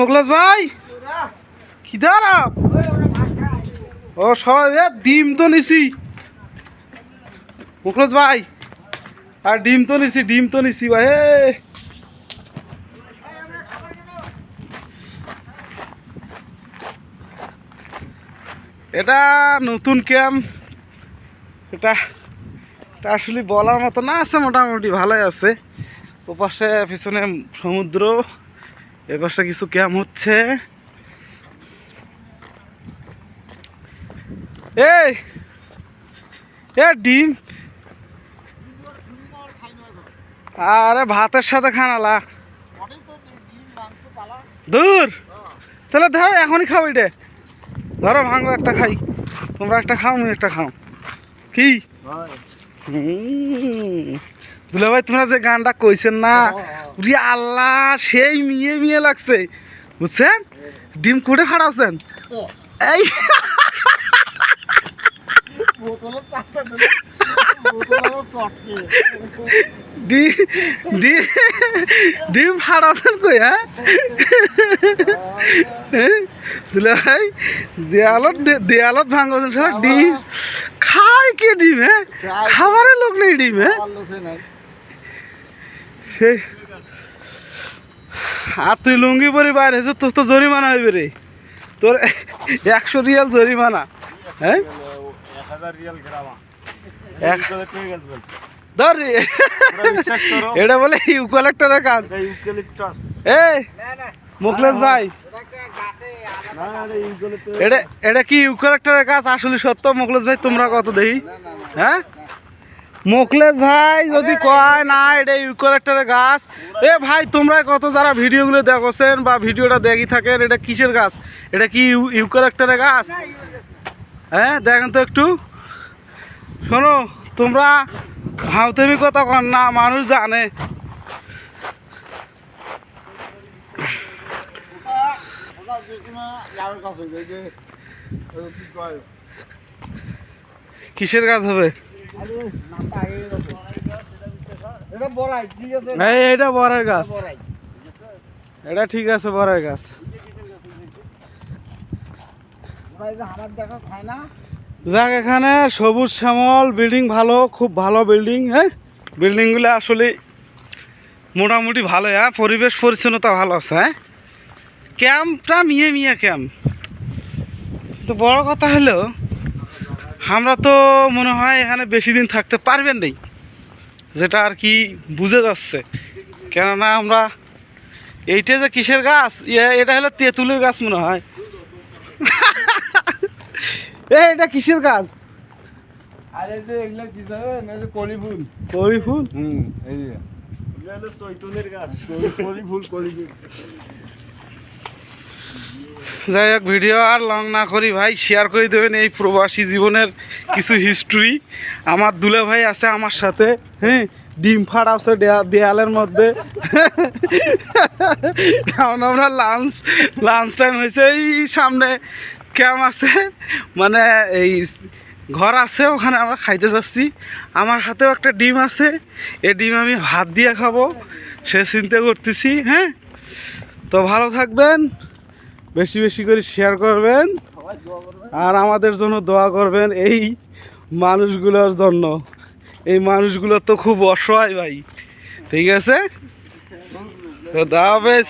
মোগলাস ভাই? কি দাঁড়া? ও, সবাই ডিম তো নিছি। মুখলস ভাই, আর ডিম তো নিছি, ডিম তো নিছি ভাই। এটা নতুন ক্যাম্প। এটা এটা আসলে বলার মতো না আছে, মোটামুটি ভালোই আছে। ওপাশে, পিছনে সমুদ্র। এপাশে কিছু ক্যাম্প হচ্ছে। এই, এ ডিম। আরে ভাতের সাথে খানালা দূর। তাহলে ধরো এখনই খাও এটা। ধরো ভাঙো একটা খাই। তোমরা একটা খাও, আমি একটা খাও। কি। দুলা ভাই তোমরা যে গানটা কইছেন না উরি আল্লাহ সেই মিয়ে মিয়ে লাগছে। বুঝছেন? ডিম কুটে ফাড়াওছেন এই। ডিম ফাড়াওছেন কই হ্যাঁ? দুলা ভাই দেয়ালত দেয়ালত ভাঙছেন সব। ডিম কে ডিম হ্যাঁ? খাবারের লোক নেই ডিম হ্যাঁ? সেই আর তুই লুঙ্গি পরি বাইরে এসে তোর তো জরিমানা হইবে রে। তোর একশো রিয়াল জরিমানা হ্যাঁ? ধর রে। এটা বলে ইউ কালেক্টরের কাজ এই। ভাই না না ইউক্যালিপটাস এটা এটা কি ইউকালেক্টরের কাজ? আসলে সত্য মুখলেশ ভাই তোমরা কত দেখি? হ্যাঁ? মুখলেশ ভাই যদি কয় না এটা ইউকালেক্টরের গাছ। এ ভাই তোমরা কত যারা ভিডিওগুলো দেখছেন বা ভিডিওটা দেখি থাকেন এটা কিসের গাছ? এটা কি ইউ- ইউকালেক্টরের গাছ? হ্যাঁ দেখেন তো একটু। শোনো তোমরা হাউতেমি কথা কন না মানুষ জানে। কিসের গাছ হবে? এটা বরের গাছ। এটা ঠিক আছে বরের গাছ। যাক এখানে সবুজ শ্যামল বিল্ডিং ভালো খুব ভালো বিল্ডিং হ্যাঁ? বিল্ডিংগুলো আসলে মোটামুটি ভালো হ্যাঁ? পরিবেশ পরিচ্ছন্নতা ভালো আছে হ্যাঁ? ক্যাম্পটা মিয়ে মিয়ে ক্যাম্প। তো বড় কথা হলো আমরা তো মনে হয় এখানে বেশি দিন থাকতে পারবেন নেই যেটা আর কি বুঝে যাচ্ছে। কেননা আমরা এইটা যে কিসের গাছ? এ- এটা হলো তেঁতুলের গাছ মনে হয়। এ এটা কিসের গাছ? আরে যে এগুলো কি এই যে কলি ফুল কড়ি ফুল হুম এই যে। এগুলো হলো চৈতনের গাছ। কলি ফুল কলি ফুল যাই হোক ভিডিও আর লং না করি ভাই শেয়ার করে দেবেন এই প্রবাসী জীবনের কিছু হিস্ট্রি আমার দুলে ভাই আছে আমার সাথে হ্যাঁ? ডিম ফাড় আছে দেয়া- দেয়ালের মধ্যে। কারণ আমরা লাঞ্চ লাঞ্চ টাইম হয়েছে, এই সামনে ক্যাম্প আছে মানে এই ঘর আছে, ওখানে আমরা খাইতে যাচ্ছি। আমার হাতেও একটা ডিম আছে, এই ডিম আমি ভাত দিয়ে খাব, সে চিন্তা করতেছি হ্যাঁ? তো ভালো থাকবেন। বেশি বেশি করে শেয়ার করবেন আর আমাদের জন্য দোয়া করবেন এই মানুষগুলোর জন্য। এই মানুষগুলো তো খুব অসহায় ভাই, ঠিক আছে? তো দা হাফেজ।